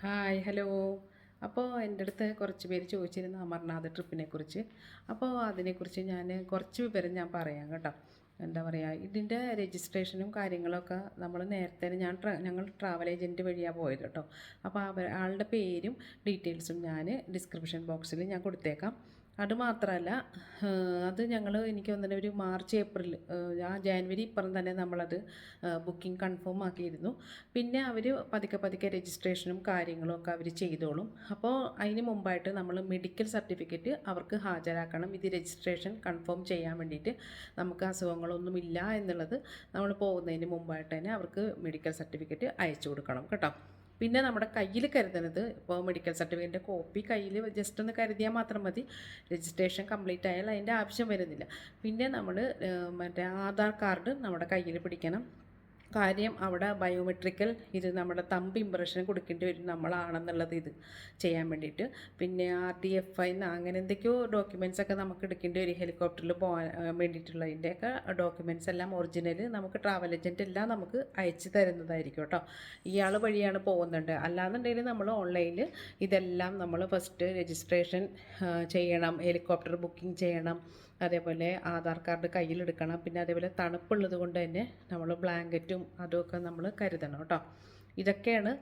Hi hello. അപ്പോൾ എന്റെ അടുത്ത് കുറച്ച് പേര് ചോദിച്ചിരുന്നു അമർനാഥ് ട്രിപ്പിനെ കുറിച്ച് അപ്പോൾ അതിനെക്കുറിച്ച് ഞാൻ കുറച്ച് വിവരം ഞാൻ പറയാം കേട്ടോ. എന്താ പറയുക ഇതിന്റെ രജിസ്ട്രേഷനും കാര്യങ്ങളൊക്കെ നമ്മൾ നേരത്തെ ഞാൻ ഞങ്ങൾ ട്രാവൽ ഏജന്റ് വഴിയാണ് പോയത് കേട്ടോ. അപ്പോൾ അവർ ആളുടെ പേരും ഡീറ്റെയിൽസും ഞാൻ ഡിസ്ക്രിപ്ഷൻ ബോക്സിൽ ഞാൻ കൊടുത്തേക്കാം. അത് മാത്രമല്ല അത് ഞങ്ങൾ എനിക്ക് തോന്നുന്നത് ഒരു മാർച്ച് ഏപ്രിൽ ആ ജാനുവരി ഇപ്പുറം തന്നെ നമ്മളത് ബുക്കിംഗ് കൺഫേം ആക്കിയിരുന്നു. പിന്നെ അവർ പതുക്കെ പതുക്കെ രജിസ്ട്രേഷനും കാര്യങ്ങളും ഒക്കെ അവർ ചെയ്തോളും. അപ്പോൾ അതിന് മുമ്പായിട്ട് നമ്മൾ മെഡിക്കൽ സർട്ടിഫിക്കറ്റ് അവർക്ക് ഹാജരാക്കണം. ഇത് രജിസ്ട്രേഷൻ കൺഫേം ചെയ്യാൻ വേണ്ടിയിട്ട് നമുക്ക് അസുഖങ്ങളൊന്നുമില്ല എന്നുള്ളത് നമ്മൾ പോകുന്നതിന് മുമ്പായിട്ട് തന്നെ അവർക്ക് മെഡിക്കൽ സർട്ടിഫിക്കറ്റ് അയച്ചു കൊടുക്കണം കേട്ടോ. പിന്നെ നമ്മുടെ കയ്യിൽ കരുതുന്നത് ഇപ്പോൾ മെഡിക്കൽ സർട്ടിഫിക്കറ്റിന്റെ കോപ്പി കയ്യിൽ ജസ്റ്റ് ഒന്ന് കരുതിയാൽ മാത്രം മതി. രജിസ്ട്രേഷൻ കംപ്ലീറ്റ് ആയാൽ അതിന്റെ ആവശ്യം വരുന്നില്ല. പിന്നെ നമ്മൾ മറ്റേ ആധാർ കാർഡ് നമ്മുടെ കയ്യിൽ പിടിക്കണം. കാര്യം അവിടെ ബയോമെട്രിക്കൽ ഇത് നമ്മുടെ തമ്പ് ഇമ്പ്രഷൻ കൊടുക്കേണ്ടി വരും നമ്മളാണെന്നുള്ളത് ഇത് ചെയ്യാൻ വേണ്ടിയിട്ട്. പിന്നെ ആർ ഡി എഫ് ഐ അങ്ങനെ എന്തൊക്കെയോ ഡോക്യുമെന്റ്സ് ഒക്കെ നമുക്ക് എടുക്കേണ്ടി വരും. ഹെലികോപ്റ്ററിൽ പോകാൻ വേണ്ടിയിട്ടുള്ളതിന്റെയൊക്കെ ഡോക്യുമെന്റ്സ് എല്ലാം ഒറിജിനൽ നമുക്ക് ട്രാവൽ ഏജന്റ് എല്ലാം നമുക്ക് അയച്ചു തരുന്നതായിരിക്കും കേട്ടോ. ഇയാൾ വഴിയാണ് പോകുന്നുണ്ട്. അല്ലാന്നുണ്ടെങ്കിൽ നമ്മൾ ഓൺലൈനിൽ ഇതെല്ലാം നമ്മൾ ഫസ്റ്റ് രജിസ്ട്രേഷൻ ചെയ്യണം. ഹെലികോപ്റ്റർ ബുക്കിംഗ് ചെയ്യണം. അതേപോലെ ആധാർ കാർഡ് കയ്യിലെടുക്കണം. പിന്നെ അതേപോലെ തണുപ്പുള്ളത് കൊണ്ട് തന്നെ നമ്മൾ ബ്ലാങ്കറ്റും അതുമൊക്കെ നമ്മൾ കരുതണം കേട്ടോ. ഇതൊക്കെയാണ്.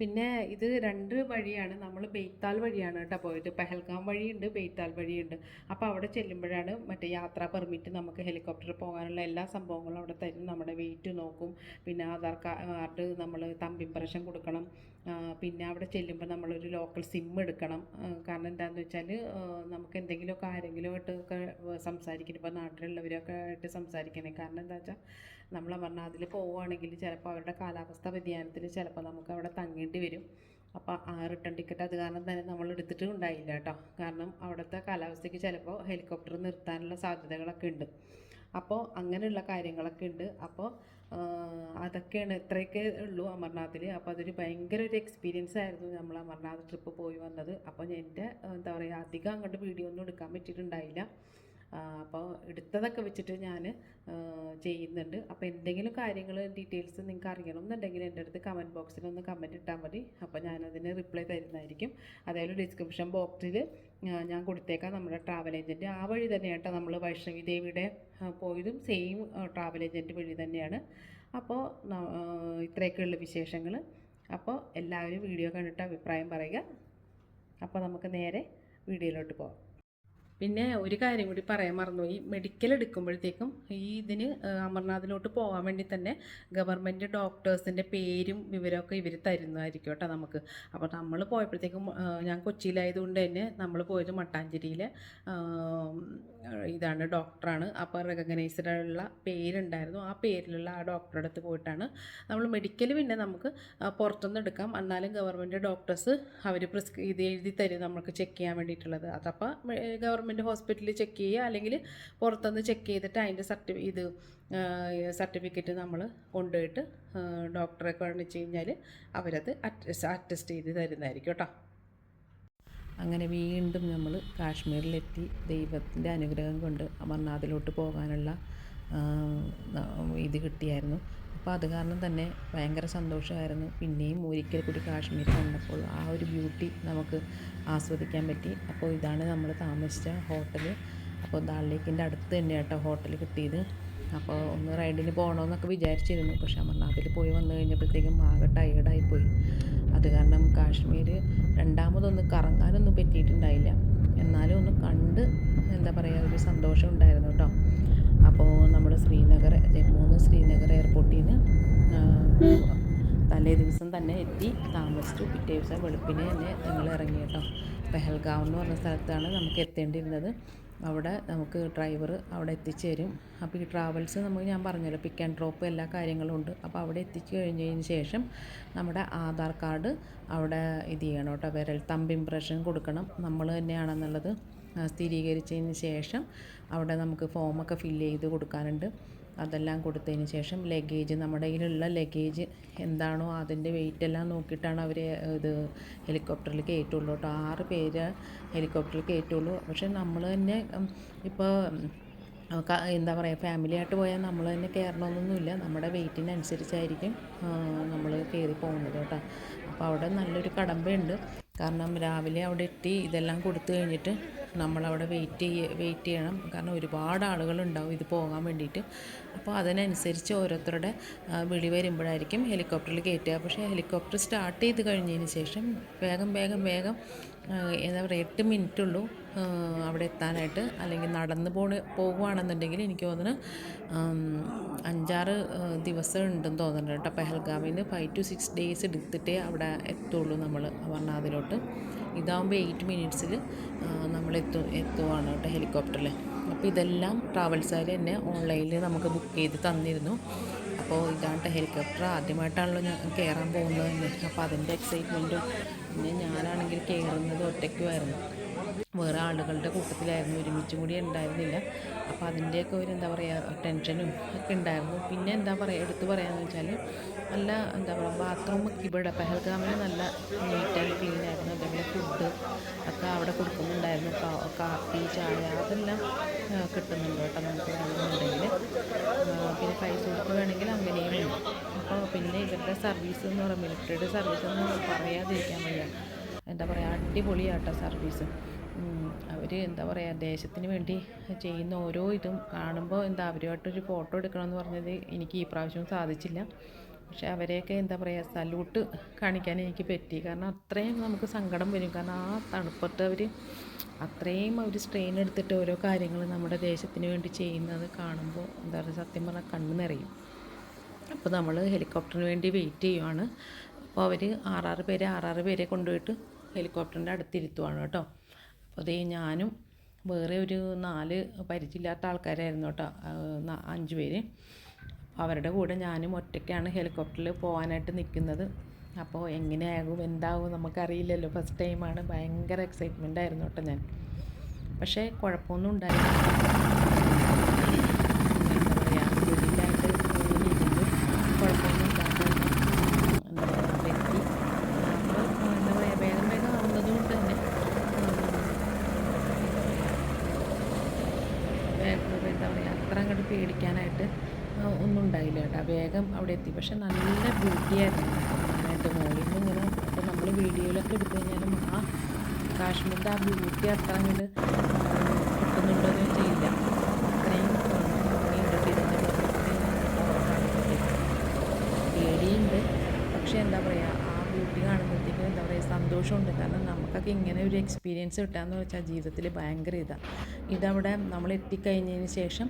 പിന്നെ ഇത് രണ്ട് വഴിയാണ്. നമ്മൾ ബെയ്ത്താൽ വഴിയാണ് കേട്ടോ പോയത്. പെഹൽഗാം വഴിയുണ്ട് ബെയ്ത്താൽ വഴിയുണ്ട്. അപ്പോൾ അവിടെ ചെല്ലുമ്പോഴാണ് മറ്റേ യാത്രാ പെർമിറ്റ് നമുക്ക് ഹെലികോപ്റ്റർ പോകാനുള്ള എല്ലാ സംഭവങ്ങളും അവിടെ തരും. നമ്മുടെ വെയിറ്റ് നോക്കും. പിന്നെ ആധാർ കാർഡ് നമ്മൾ തമ്പ് ഇംപ്രഷൻ കൊടുക്കണം. പിന്നെ അവിടെ ചെല്ലുമ്പോൾ നമ്മളൊരു ലോക്കൽ സിം എടുക്കണം. കാരണം എന്താണെന്ന് വെച്ചാൽ നമുക്ക് എന്തെങ്കിലുമൊക്കെ ആരെങ്കിലുമായിട്ടൊക്കെ സംസാരിക്കണം ഇപ്പോൾ നാട്ടിലുള്ളവരൊക്കെ ആയിട്ട് സംസാരിക്കണേ. കാരണം എന്താ വെച്ചാൽ നമ്മൾ പറഞ്ഞാൽ അതിൽ പോവുകയാണെങ്കിൽ ചിലപ്പോൾ അവരുടെ കാലാവസ്ഥ വ്യതിയാനത്തിൽ ചിലപ്പോൾ നമുക്ക് അവിടെ തങ്ങേണ്ടി വരും. അപ്പോൾ ആ റിട്ടേൺ ടിക്കറ്റ് അത് കാരണം തന്നെ നമ്മൾ എടുത്തിട്ടും ഉണ്ടായില്ല കേട്ടോ കാരണം അവിടുത്തെ കാലാവസ്ഥയ്ക്ക് ചിലപ്പോൾ ഹെലികോപ്റ്റർ നിർത്താനുള്ള സാധ്യതകളൊക്കെ ഉണ്ട്. അപ്പോൾ അങ്ങനെയുള്ള കാര്യങ്ങളൊക്കെ ഉണ്ട്. അപ്പോൾ അതൊക്കെയാണ് ഇത്രയൊക്കെ ഉള്ളൂ അമർനാഥിൽ അപ്പോൾ അതൊരു ഭയങ്കര ഒരു എക്സ്പീരിയൻസ് ആയിരുന്നു നമ്മൾ അമർനാഥ് ട്രിപ്പ് പോയി വന്നത്. അപ്പോൾ എന്റെ എന്താ പറയുക അധികം അങ്ങോട്ട് വീഡിയോ ഒന്നും എടുക്കാൻ പറ്റിയിട്ടുണ്ടായില്ല. എടുത്തതൊക്കെ വെച്ചിട്ട് ഞാൻ ചെയ്യുന്നുണ്ട്. അപ്പോൾ എന്തെങ്കിലും കാര്യങ്ങൾ ഡീറ്റെയിൽസ് നിങ്ങൾക്ക് അറിയണം എന്നുണ്ടെങ്കിൽ എന്റെ അടുത്ത് കമന്റ് ബോക്സിൽ ഒന്ന് കമന്റ് ഇട്ടാൽ മതി. അപ്പോൾ ഞാനതിന് റിപ്ലൈ തരുന്നതായിരിക്കും. അതായത് ഡിസ്ക്രിപ്ഷൻ ബോക്സിൽ ഞാൻ കൊടുത്തേക്കാം നമ്മുടെ ട്രാവൽ ഏജന്റ് ആ വഴി തന്നെയാട്ടോ നമ്മൾ വൈഷ്ണവി ദേവിയുടെ പോയതും സെയിം ട്രാവൽ ഏജന്റ് വഴി തന്നെയാണ്. അപ്പോൾ ഇത്രയൊക്കെയുള്ള വിശേഷങ്ങൾ അപ്പോൾ എല്ലാവരും വീഡിയോ കണ്ടിട്ട് അഭിപ്രായം പറയുക. അപ്പോൾ നമുക്ക് നേരെ വീഡിയോയിലോട്ട് പോകാം പിന്നെ ഒരു കാര്യം കൂടി പറയാൻ മറന്നു ഈ മെഡിക്കൽ എടുക്കുമ്പോഴത്തേക്കും ഈ ഇതിന് അമർനാഥിലോട്ട് പോകാൻ വേണ്ടി തന്നെ ഗവൺമെന്റ് ഡോക്ടേഴ്സിന്റെ പേരും വിവരമൊക്കെ ഇവർ തരുന്നതായിരിക്കും കേട്ടോ നമുക്ക്. അപ്പോൾ നമ്മൾ പോയപ്പോഴത്തേക്കും ഞാൻ കൊച്ചിയിലായതുകൊണ്ട് തന്നെ നമ്മൾ പോയത് മട്ടാഞ്ചേരിയിലെ ഇതാണ് ഡോക്ടറാണ്. അപ്പോൾ റെക്കഗ്നൈസ്ഡുള്ള പേരുണ്ടായിരുന്നു. ആ പേരിലുള്ള ആ ഡോക്ടറുടെ അടുത്ത് പോയിട്ടാണ് നമ്മൾ മെഡിക്കൽ പിന്നെ നമുക്ക് പുറത്തുനിന്ന് എടുക്കാം. എന്നാലും ഗവൺമെന്റ് ഡോക്ടേഴ്സ് അവർ പ്രിസ്ക്രി ഇത് എഴുതി തരും. നമുക്ക് ചെക്ക് ചെയ്യാൻ വേണ്ടിയിട്ടുള്ളത്. അതപ്പോൾ ഗവൺമെന്റ് ഹോസ്പിറ്റലിൽ ചെക്ക് ചെയ്യുക. അല്ലെങ്കിൽ പുറത്തുനിന്ന് ചെക്ക് ചെയ്തിട്ട് അതിന്റെ സർട്ടിഫി ഇത് സർട്ടിഫിക്കറ്റ് നമ്മൾ കൊണ്ടുപോയിട്ട് ഡോക്ടറെ കാണിച്ച് കഴിഞ്ഞാൽ അവരത് അറ്റസ്റ്റ് അറ്റസ്റ്റ് ചെയ്ത് തരുന്നതായിരിക്കും കേട്ടോ. അങ്ങനെ വീണ്ടും നമ്മൾ കാശ്മീരിലെത്തി. ദൈവത്തിന്റെ അനുഗ്രഹം കൊണ്ട് അമർനാഥിലോട്ട് പോകാനുള്ള ഇത് കിട്ടിയായിരുന്നു. അപ്പോൾ അത് കാരണം തന്നെ ഭയങ്കര സന്തോഷമായിരുന്നു. പിന്നെയും ഒരിക്കൽ കൂടി കാശ്മീർ കണ്ടപ്പോൾ ആ ഒരു ബ്യൂട്ടി നമുക്ക് ആസ്വദിക്കാൻ പറ്റി. അപ്പോൾ ഇതാണ് നമ്മൾ താമസിച്ച ഹോട്ടൽ. അപ്പോൾ ദാൾ ലേക്കിന്റെ അടുത്ത് തന്നെ കേട്ടോ ഹോട്ടൽ കിട്ടിയത്. അപ്പോൾ ഒന്ന് റൈഡിന് പോകണമെന്നൊക്കെ വിചാരിച്ചിരുന്നു. പക്ഷെ അമർനാഥിൽ പോയി വന്നു കഴിഞ്ഞപ്പോഴത്തേക്കും ആകെ ടയേർഡായിപ്പോയി അത് കാരണം കാശ്മീർ രണ്ടാമതൊന്ന് കറങ്ങാനൊന്നും പറ്റിയിട്ടുണ്ടായില്ല. എന്നാലും ഒന്ന് കണ്ട് എന്താ പറയുക ഒരു സന്തോഷം ഉണ്ടായിരുന്നു കേട്ടോ. ശ്രീനഗർ ജമ്മുന്ന് ശ്രീനഗർ എയർപോർട്ടിൽ നിന്ന് തലേ ദിവസം തന്നെ എത്തി. താമസിച്ചു. പിറ്റേ ദിവസം വെളുപ്പിനെ തന്നെ ഞങ്ങൾ ഇറങ്ങി കേട്ടോ. പെഹൽഗാവ് എന്ന് പറഞ്ഞ സ്ഥലത്താണ് നമുക്ക് എത്തേണ്ടിയിരുന്നത്. അവിടെ നമുക്ക് ഡ്രൈവർ അവിടെ എത്തിച്ചേരും. അപ്പോൾ ഈ ട്രാവൽസ് നമുക്ക് ഞാൻ പറഞ്ഞല്ലോ പിക്ക് ആൻഡ് ഡ്രോപ്പ് എല്ലാ കാര്യങ്ങളും ഉണ്ട്. അപ്പോൾ അവിടെ എത്തിച്ചു കഴിഞ്ഞതിന് ശേഷം നമ്മുടെ ആധാർ കാർഡ് അവിടെ ഇത് ചെയ്യണം കേട്ടോ. വിരൽ തമ്പ് ഇംപ്രഷൻ കൊടുക്കണം. നമ്മൾ തന്നെയാണെന്നുള്ളത്. സ്ഥിരീകരിച്ചതിന് ശേഷം അവിടെ നമുക്ക് ഫോമൊക്കെ ഫില്ല് ചെയ്ത് കൊടുക്കാനുണ്ട്. അതെല്ലാം കൊടുത്തതിന് ശേഷം ലഗേജ് നമ്മുടെ കയ്യിലുള്ള ലഗേജ് എന്താണോ അതിന്റെ വെയിറ്റ് എല്ലാം നോക്കിയിട്ടാണ് അവർ ഇത് ഹെലികോപ്റ്ററിൽ കയറ്റുള്ളൂ കേട്ടോ. ആറ് പേര് ഹെലികോപ്റ്ററിൽ കയറ്റുള്ളൂ. പക്ഷേ നമ്മൾ തന്നെ ഇപ്പോൾ എന്താ പറയുക ഫാമിലി ആയിട്ട് പോയാൽ നമ്മൾ തന്നെ കയറണമെന്നൊന്നുമില്ല. നമ്മുടെ വെയിറ്റിനനുസരിച്ചായിരിക്കും നമ്മൾ കയറി പോകുന്നത് കേട്ടോ. അപ്പോൾ അവിടെ നല്ലൊരു കടമ്പയുണ്ട്. കാരണം രാവിലെ അവിടെ എത്തി ഇതെല്ലാം കൊടുത്തു കഴിഞ്ഞിട്ട് നമ്മളവിടെ വെയിറ്റ് ചെയ്യ വെയിറ്റ് ചെയ്യണം. കാരണം ഒരുപാട് ആളുകളുണ്ടാവും ഇത് പോകാൻ വേണ്ടിയിട്ട്. അപ്പോൾ അതിനനുസരിച്ച് ഓരോരുത്തരുടെ വിളി വരുമ്പോഴായിരിക്കും ഹെലികോപ്റ്ററിൽ കയറ്റുക. പക്ഷേ ഹെലികോപ്റ്റർ സ്റ്റാർട്ട് ചെയ്ത് കഴിഞ്ഞതിന് ശേഷം വേഗം വേഗം വേഗം എന്താ പറയുക എട്ട് മിനിറ്റ് ഉള്ളൂ അവിടെ എത്താനായിട്ട്. അല്ലെങ്കിൽ നടന്ന് പോണ പോകുവാണെന്നുണ്ടെങ്കിൽ എനിക്ക് തോന്നുന്നു അഞ്ചാറ് ദിവസം ഉണ്ടെന്ന് തോന്നുന്നുണ്ട് കേട്ടോ. പെഹൽഗാമിൽ നിന്ന് ഫൈവ് ടു സിക്സ് ഡേയ്സ് എടുത്തിട്ടേ അവിടെ എത്തുള്ളൂ നമ്മൾ അമർനാഥിലോട്ട്. ഇതാകുമ്പോൾ എയ്റ്റ് മിനിറ്റ്സിൽ നമ്മൾ എത്തു എത്തുവാണ് കേട്ടോ ഹെലികോപ്റ്ററിൽ അപ്പോൾ ഇതെല്ലാം ട്രാവൽസുകാർ തന്നെ ഓൺലൈനിൽ നമുക്ക് ബുക്ക് ചെയ്ത് തന്നിരുന്നു. അപ്പോൾ ഇതാണ് ഹെലികോപ്റ്റർ ആദ്യമായിട്ടാണല്ലോ ഞാൻ കയറാൻ പോകുന്നത് തന്നെ അപ്പോൾ അതിന്റെ എക്സൈറ്റ്മെന്റും പിന്നെ ഞാനാണെങ്കിൽ കയറുന്നത് ഒറ്റയ്ക്കുമായിരുന്നു. വേറെ ആളുകളുടെ കൂട്ടത്തിലായിരുന്നു ഒരുമിച്ചും കൂടി ഉണ്ടായിരുന്നില്ല. അപ്പോൾ അതിന്റെയൊക്കെ ഒരു എന്താ പറയുക ടെൻഷനും ഒക്കെ ഉണ്ടായിരുന്നു. പിന്നെ എന്താ പറയുക എടുത്തു പറയാമെന്ന് വെച്ചാൽ നല്ല എന്താ പറയുക ബാത്റൂമൊക്കെ ഇവിടെ പെഹൽഗാമിൽ നല്ല നീറ്റ് ആൻഡ് ക്ലീൻ ആയിരുന്നു. അതേപോലെ ഫുഡ് ഒക്കെ അവിടെ കൊടുക്കുന്നുണ്ടായിരുന്നു. കാപ്പി ചായ അതെല്ലാം കിട്ടുന്നുണ്ട് കേട്ടോ നമുക്ക് വേണമെന്നുണ്ടെങ്കിൽ. പിന്നെ പൈസ കൊടുത്ത് വേണമെങ്കിൽ അങ്ങനെയും അപ്പോൾ പിന്നെ ഇവരുടെ സർവീസ് എന്ന് പറയുമ്പോൾ മിലിറ്ററിയുടെ സർവീസ് എന്ന് പറയാതിരിക്കാൻ വയ്യ. എന്താ പറയുക അടിപൊളിയാട്ടോ സർവീസ് അവർ എന്താ പറയുക ദേശത്തിന് വേണ്ടി ചെയ്യുന്ന ഓരോ ഇതും കാണുമ്പോൾ എന്താ അവരുമായിട്ടൊരു ഫോട്ടോ എടുക്കണമെന്ന് പറഞ്ഞത് എനിക്ക് ഈ പ്രാവശ്യം സാധിച്ചില്ല. പക്ഷെ അവരെയൊക്കെ എന്താ പറയുക സല്യൂട്ട് കാണിക്കാൻ എനിക്ക് പറ്റി. കാരണം അത്രയും നമുക്ക് സങ്കടം വരും. കാരണം ആ തണുപ്പത്ത് അവർ അത്രയും അവർ സ്ട്രെയിൻ എടുത്തിട്ട് ഓരോ കാര്യങ്ങൾ നമ്മുടെ ദേശത്തിന് വേണ്ടി ചെയ്യുന്നത് കാണുമ്പോൾ എന്താ പറയുക സത്യം പറഞ്ഞാൽ കണ്ണ് നിറയും. അപ്പോൾ നമ്മൾ ഹെലികോപ്റ്ററിന് വേണ്ടി വെയിറ്റ് ചെയ്യുവാണ്. അപ്പോൾ അവർ ആറാറ് പേരെ ആറാറ് പേരെ കൊണ്ടുപോയിട്ട് ഹെലികോപ്റ്ററിന്റെ അടുത്തിരുത്തുവാണ് കേട്ടോ. അപ്പോൾ അതേ ഞാനും വേറെ ഒരു നാല് പരിചയമില്ലാത്ത ആൾക്കാരായിരുന്നു കേട്ടോ. അഞ്ച് പേര്. അവരുടെ കൂടെ ഞാനും ഒറ്റയ്ക്കാണ് ഹെലികോപ്റ്ററിൽ പോകാനായിട്ട് നിൽക്കുന്നത് അപ്പോൾ എങ്ങനെയാകും എന്താകും നമുക്കറിയില്ലല്ലോ. ഫസ്റ്റ് ടൈമാണ് ഭയങ്കര എക്സൈറ്റ്മെന്റ് ആയിരുന്നു കേട്ടോ ഞാൻ. പക്ഷേ കുഴപ്പമൊന്നും ഉണ്ടായില്ല എന്താ പറയുക വെളിയിലായിട്ട് ഇരുന്ന് കുഴപ്പമൊന്നും ഇല്ലാതെ എന്താ പറയുക അവിടെ എത്തി അപ്പോൾ എന്താ പറയുക വേഗം വേഗം ആവുന്നത് കൊണ്ട് തന്നെ വേഗം എന്താ പറയുക അത്ര അങ്ങോട്ട് പേടിക്കാനായിട്ട് ഒന്നും ഉണ്ടായില്ല കേട്ടോ. വേഗം അവിടെ എത്തി. പക്ഷെ നല്ല ബ്യൂട്ടിയായിരുന്നു എന്റെ മോളിൽ നിന്ന് ഇങ്ങനെ ഇപ്പോൾ നമ്മൾ വീഡിയോയിലൊക്കെ എടുത്തു കഴിഞ്ഞാലും ആ കാശ്മീരിന്റെ ആ ബ്യൂട്ടി അത്ര അങ്ങോട്ട് കിട്ടുന്നുണ്ടോ എന്ന് ചെയ്യില്ല അത്രയും പേടിയുണ്ട്. പക്ഷേ എന്താ പറയുക ആ ബ്യൂട്ടി കാണുമ്പോഴത്തേക്കും എന്താ പറയുക സന്തോഷമുണ്ട്. കാരണം നമുക്കൊക്കെ ഇങ്ങനെ ഒരു എക്സ്പീരിയൻസ് കിട്ടുക കിട്ടാന്ന് വെച്ചാൽ ജീവിതത്തിൽ ഭയങ്കര ഇതാണ് ഇതവിടെ നമ്മൾ എത്തിക്കഴിഞ്ഞതിന് ശേഷം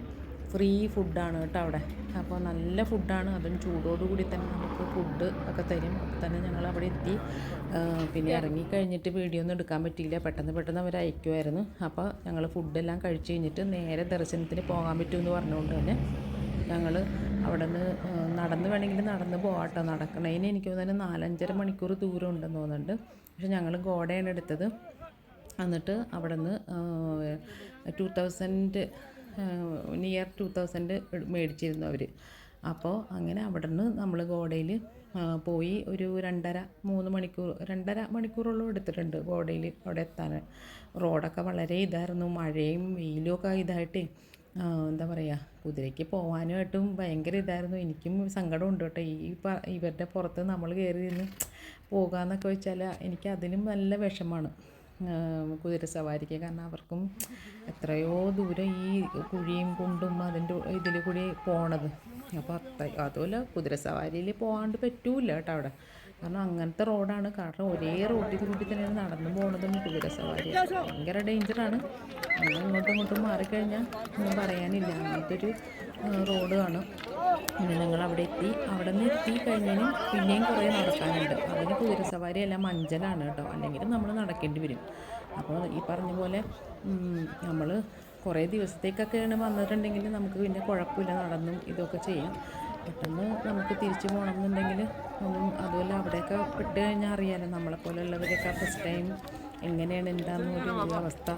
ഫ്രീ ഫുഡാണ് കേട്ടോ അവിടെ. അപ്പോൾ നല്ല ഫുഡാണ് അതും ചൂടോടുകൂടി തന്നെ നമുക്ക് ഫുഡ് ഒക്കെ തരും. അപ്പോൾ തന്നെ ഞങ്ങൾ അവിടെ എത്തി. പിന്നെ ഇറങ്ങിക്കഴിഞ്ഞിട്ട് വീഡിയോ ഒന്നും എടുക്കാൻ പറ്റിയില്ല. പെട്ടെന്ന് പെട്ടെന്ന് അവർ അയക്കുമായിരുന്നു അപ്പോൾ ഞങ്ങൾ ഫുഡെല്ലാം കഴിച്ച് കഴിഞ്ഞിട്ട് നേരെ ദർശനത്തിന് പോകാൻ പറ്റുമെന്ന് പറഞ്ഞുകൊണ്ട് തന്നെ ഞങ്ങൾ അവിടെ നിന്ന് നടന്ന് വേണമെങ്കിൽ നടന്ന് പോകാട്ടോ നടക്കണതിന് എനിക്ക് തന്നെ നാലഞ്ചര മണിക്കൂർ ദൂരം ഉണ്ടെന്ന് തോന്നുന്നുണ്ട്. പക്ഷെ ഞങ്ങൾ ഗോഡയാണ് എടുത്തത്. എന്നിട്ട് അവിടെ നിന്ന് two thousand near two thousand മേടിച്ചിരുന്നു അവർ അപ്പോൾ അങ്ങനെ അവിടെ നിന്ന് നമ്മൾ ഗോഡയിൽ പോയി ഒരു രണ്ടര മൂന്ന് മണിക്കൂർ രണ്ടര മണിക്കൂറോളം എടുത്തിട്ടുണ്ട് ഗോഡയിൽ അവിടെ എത്താൻ. റോഡൊക്കെ വളരെ ഇതായിരുന്നു മഴയും വെയിലും ഒക്കെ ഇതായിട്ട് എന്താ പറയുക കുതിരയ്ക്ക് പോകാനുമായിട്ടും ഭയങ്കര ഇതായിരുന്നു. എനിക്കും സങ്കടമുണ്ട് കേട്ടോ. ഈ ഇവരുടെ പുറത്ത് നമ്മൾ കയറി നിന്ന് പോകാമെന്നൊക്കെ വെച്ചാൽ എനിക്ക് അതിനും നല്ല വിഷമമാണ് കുതിര സവാരിക്ക്. കാരണം അവർക്കും എത്രയോ ദൂരം ഈ കുഴിയും കൊണ്ടും അതിന്റെ ഇതിൽ കൂടി പോണത്. അപ്പോൾ അതുപോലെ കുതിര സവാരിയിൽ പോകാണ്ട് പറ്റൂല കേട്ടോ അവിടെ. കാരണം അങ്ങനത്തെ റോഡാണ്. കാരണം ഒരേ റോഡിൽ കൂടി തന്നെയാണ് നടന്നു പോകുന്നതും കുതിര സവാരി ഭയങ്കര ഡേഞ്ചറാണ് നമ്മൾ ഇങ്ങോട്ടും ഇങ്ങോട്ടും മാറിക്കഴിഞ്ഞാൽ ഒന്നും പറയാനില്ല. അങ്ങനത്തെ ഒരു റോഡ് ആണ് പിന്നെ ഞങ്ങൾ അവിടെ എത്തി. അവിടെ നിന്ന് എത്തി കഴിഞ്ഞതിന് പിന്നെയും കുറേ നടക്കാനുണ്ട്. അതിന് കുതിരസവാരി എല്ലാം മഞ്ചലാണ് കേട്ടോ. അല്ലെങ്കിൽ നമ്മൾ നടക്കേണ്ടി വരും. അപ്പോൾ ഈ പറഞ്ഞ പോലെ നമ്മൾ കുറേ ദിവസത്തേക്കൊക്കെയാണ് വന്നിട്ടുണ്ടെങ്കിൽ നമുക്ക് പിന്നെ കുഴപ്പമില്ല. നടന്നും ഇതൊക്കെ ചെയ്യാം. പെട്ടെന്ന് നമുക്ക് തിരിച്ചു പോകണമെന്നുണ്ടെങ്കിൽ ഒന്നും അതുപോലെ അവിടെയൊക്കെ പെട്ട് കഴിഞ്ഞാൽ അറിയാലോ നമ്മളെപ്പോലുള്ളവരൊക്കെ ഫസ്റ്റ് ടൈം എങ്ങനെയാണ് എന്താണെന്ന് ഒരു അവസ്ഥ.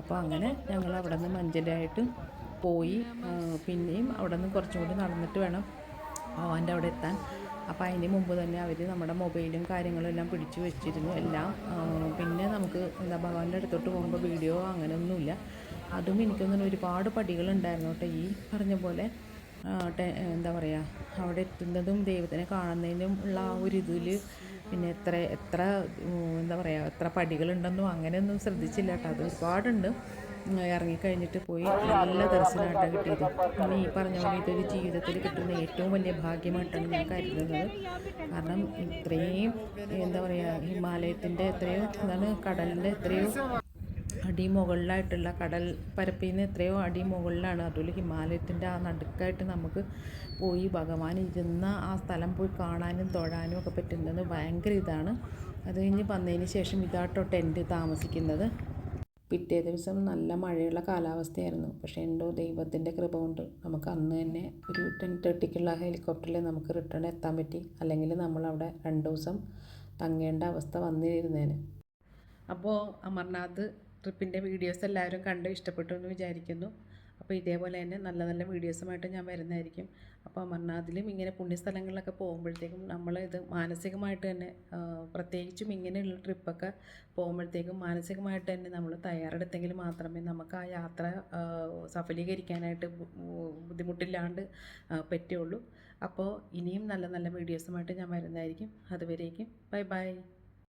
അപ്പോൾ അങ്ങനെ ഞങ്ങൾ അവിടെ നിന്ന് മഞ്ചലായിട്ട് പോയി പിന്നെയും അവിടെ നിന്ന് കുറച്ചും കൂടി നടന്നിട്ട് വേണം ഭവാന്റെ അവിടെ എത്താൻ. അപ്പോൾ അതിന് മുമ്പ് തന്നെ അവർ നമ്മുടെ മൊബൈലും കാര്യങ്ങളും എല്ലാം പിടിച്ചു വെച്ചിരുന്നു എല്ലാം. പിന്നെ നമുക്ക് എന്താ ഭഗവാന്റെ അടുത്തോട്ട് പോകുമ്പോൾ വീഡിയോ അങ്ങനെയൊന്നുമില്ല. അതും എനിക്കൊന്നും ഒരുപാട് പടികളുണ്ടായിരുന്നു കേട്ടോ ഈ പറഞ്ഞ പോലെ. എന്താ പറയുക അവിടെ എത്തുന്നതും ദൈവത്തിനെ കാണുന്നതിനും ഉള്ള ആ ഒരു ഇതിൽ പിന്നെ എത്ര എത്ര എന്താ പറയുക എത്ര പടികളുണ്ടെന്നും അങ്ങനെയൊന്നും ശ്രദ്ധിച്ചില്ല കേട്ടോ. അത് ഒരുപാടുണ്ട്. ഇറങ്ങിക്കഴിഞ്ഞിട്ട് പോയി നല്ല ദർശനമായിട്ടാണ് കിട്ടിയത്. പിന്നെ ഈ പറഞ്ഞ പോലെ ഇതൊരു ജീവിതത്തിൽ കിട്ടുന്ന ഏറ്റവും വലിയ ഭാഗ്യമായിട്ടാണ് ഞാൻ കരുതുന്നത്. കാരണം ഇത്രയും എന്താ പറയുക ഹിമാലയത്തിന്റെ എത്രയോ എന്താണ് കടലിന്റെ എത്രയോ അടി മുകളിലായിട്ടുള്ള കടൽ പരപ്പിൽ നിന്ന് എത്രയോ അടി മുകളിലാണ് അതുപോലെ ഹിമാലയത്തിന്റെ ആ നടുക്കായിട്ട് നമുക്ക് പോയി ഭഗവാൻ ഇരുന്ന ആ സ്ഥലം പോയി കാണാനും തൊഴാനും ഒക്കെ പറ്റുന്നത് ഭയങ്കര ഇതാണ്. അത് കഴിഞ്ഞ് വന്നതിന് ശേഷം ഇതാട്ടോ ടെന്റ് താമസിക്കുന്നത്. പിറ്റേ ദിവസം നല്ല മഴയുള്ള കാലാവസ്ഥയായിരുന്നു. പക്ഷേ എന്തോ ദൈവത്തിന്റെ കൃപ കൊണ്ട് നമുക്ക് അന്ന് തന്നെ ഒരു ടെൻ തേർട്ടിക്കുള്ള ഹെലികോപ്റ്ററിൽ നമുക്ക് റിട്ടേൺ എത്താൻ പറ്റി. അല്ലെങ്കിൽ നമ്മളവിടെ രണ്ട് ദിവസം തങ്ങേണ്ട അവസ്ഥ വന്നിരുന്നേനെ. അപ്പോൾ അമർനാഥ് ട്രിപ്പിന്റെ വീഡിയോസ് എല്ലാവരും കണ്ട് ഇഷ്ടപ്പെട്ടു എന്ന് വിചാരിക്കുന്നു. അപ്പോൾ ഇതേപോലെ തന്നെ നല്ല നല്ല വീഡിയോസുമായിട്ട് ഞാൻ വരുന്നതായിരിക്കും. അപ്പോൾ അമർനാഥിലും ഇങ്ങനെ പുണ്യസ്ഥലങ്ങളിലൊക്കെ പോകുമ്പോഴത്തേക്കും നമ്മൾ ഇത് മാനസികമായിട്ട് തന്നെ പ്രത്യേകിച്ചും ഇങ്ങനെയുള്ള ട്രിപ്പൊക്കെ പോകുമ്പോഴത്തേക്കും മാനസികമായിട്ട് തന്നെ നമ്മൾ തയ്യാറെടുത്തെങ്കിൽ മാത്രമേ നമുക്ക് ആ യാത്ര സഫലീകരിക്കാനായിട്ട് ബുദ്ധിമുട്ടില്ലാണ്ട് പറ്റുള്ളൂ. അപ്പോൾ ഇനിയും നല്ല നല്ല വീഡിയോസുമായിട്ട് ഞാൻ വരുന്നതായിരിക്കും. അതുവരേക്കും ബൈ ബൈ.